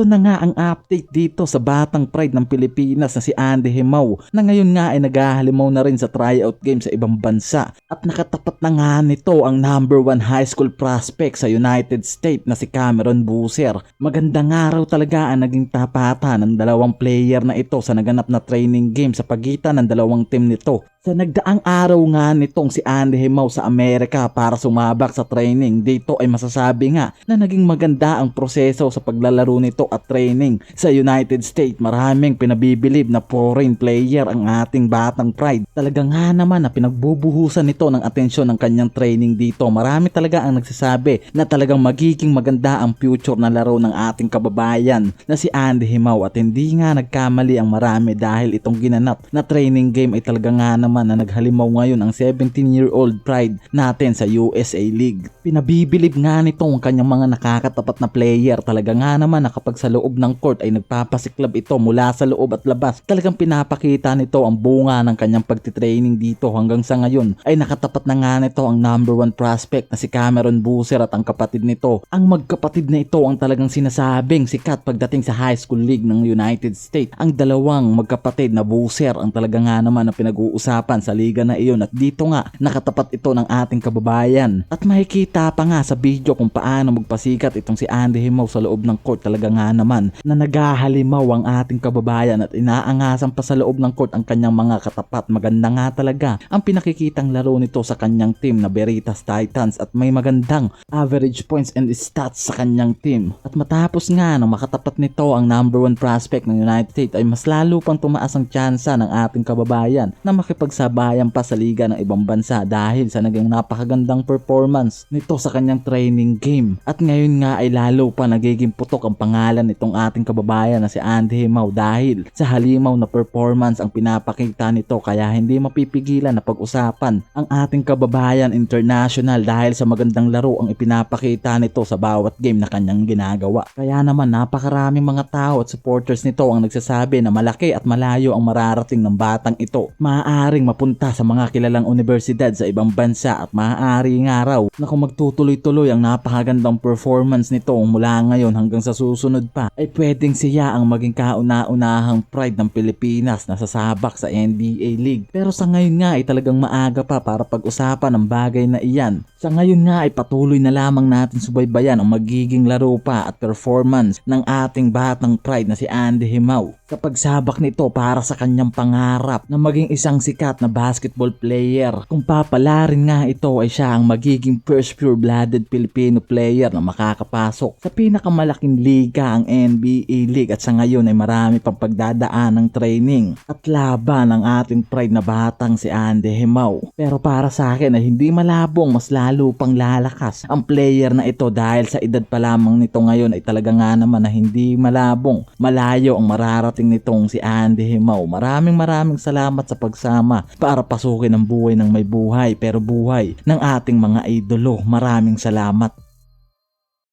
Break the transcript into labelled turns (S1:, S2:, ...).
S1: ito na nga ang update dito sa Batang Pride ng Pilipinas na si Andy Himaw na ngayon nga ay naghahalimaw na rin sa tryout game sa ibang bansa at nakatapat na nga nito ang number one high school prospect sa United States na si Cameron Boozer. Magandang araw talaga ang naging tapatan ng dalawang player na ito sa naganap na training game sa pagitan ng dalawang team nito. Sa nagdaang araw nga nitong si Andy Himaw sa Amerika para sumabak sa training, dito ay masasabi nga na naging maganda ang proseso sa paglalaro nito at training. Sa United States, maraming pinabibilib na foreign player ang ating batang pride. Talaga nga naman na pinagbubuhusan nito ng atensyon ng kanyang training dito. Marami talaga ang nagsasabi na talagang magiging maganda ang future na laro ng ating kababayan na si Andy Himaw at hindi nga nagkamali ang marami dahil itong ginanap na training game ay talaga nga naman na naghalimaw ngayon ang 17-year-old pride natin sa USA League. Pinabibilib nga nito ang kanyang mga nakakatapat na player. Talaga nga naman na sa loob ng court ay nagpapasiklab ito mula sa loob at labas. Talagang pinapakita nito ang bunga ng kanyang pagtitraining dito hanggang sa ngayon ay nakatapat na nga nito ang number one prospect na si Cameron Boozer at ang kapatid nito. Ang magkapatid na ito ang talagang sinasabing sikat pagdating sa high school league ng United States. Ang dalawang magkapatid na Boozer ang talaga nga naman na pinag-uusapan sa liga na iyon at dito nga nakatapat ito ng ating kababayan. At makikita pa nga sa video kung paano magpasikat itong si Andy Himaw sa loob ng court talaga nga naman na naghahalimaw ang ating kababayan at inaangasan pa sa loob ng court ang kanyang mga katapat. Maganda nga talaga ang pinakikitang laro nito sa kanyang team na Veritas Titans at may magandang average points and stats sa kanyang team. At matapos nga na makatapat nito ang number one prospect ng United States ay mas lalo pang tumaas ang tsansa ng ating kababayan na makipagsabayan pa sa liga ng ibang bansa dahil sa naging napakagandang performance nito sa kanyang training game. At ngayon nga ay lalo pa nagiging putok ang pangalan nitong ating kababayan na si Andy Himaw dahil sa halimaw na performance ang pinapakita nito kaya hindi mapipigilan na pag-usapan ang ating kababayan international dahil sa magandang laro ang ipinapakita nito sa bawat game na kanyang ginagawa. Kaya naman napakaraming mga tao at supporters nito ang nagsasabi na malaki at malayo ang mararating ng batang ito. Maaaring mapunta sa mga kilalang universidad sa ibang bansa at maaari nga raw na kung magtutuloy-tuloy ang napakagandang performance nito mula ngayon hanggang sa susunod pa ay pwedeng siya ang maging kauna-unahang pride ng Pilipinas na sasabak sa NBA League. Pero sa ngayon nga ay talagang maaga pa para pag-usapan ang bagay na iyan. Sa ngayon nga ay patuloy na lamang natin subaybayan ang magiging laro pa at performance ng ating batang pride na si Andy Himaw. Kapag sabak nito para sa kanyang pangarap na maging isang sikat na basketball player. Kung papalarin nga ito ay siya ang magiging first pure-blooded Filipino player na makakapasok sa pinakamalaking liga ang NBA League at sa ngayon ay marami pang pagdadaan ng training at laban ng ating pride na batang si Andy Himaw. Pero para sa akin ay hindi malabong mas lalo pang lalakas ang player na ito dahil sa edad pa lamang nito ngayon ay talaga nga naman na hindi malabong malayo ang mararating nitong si Andy Himaw. Maraming maraming salamat sa pagsama para pasukin ang buhay ng may buhay pero buhay ng ating mga idolo. Maraming salamat.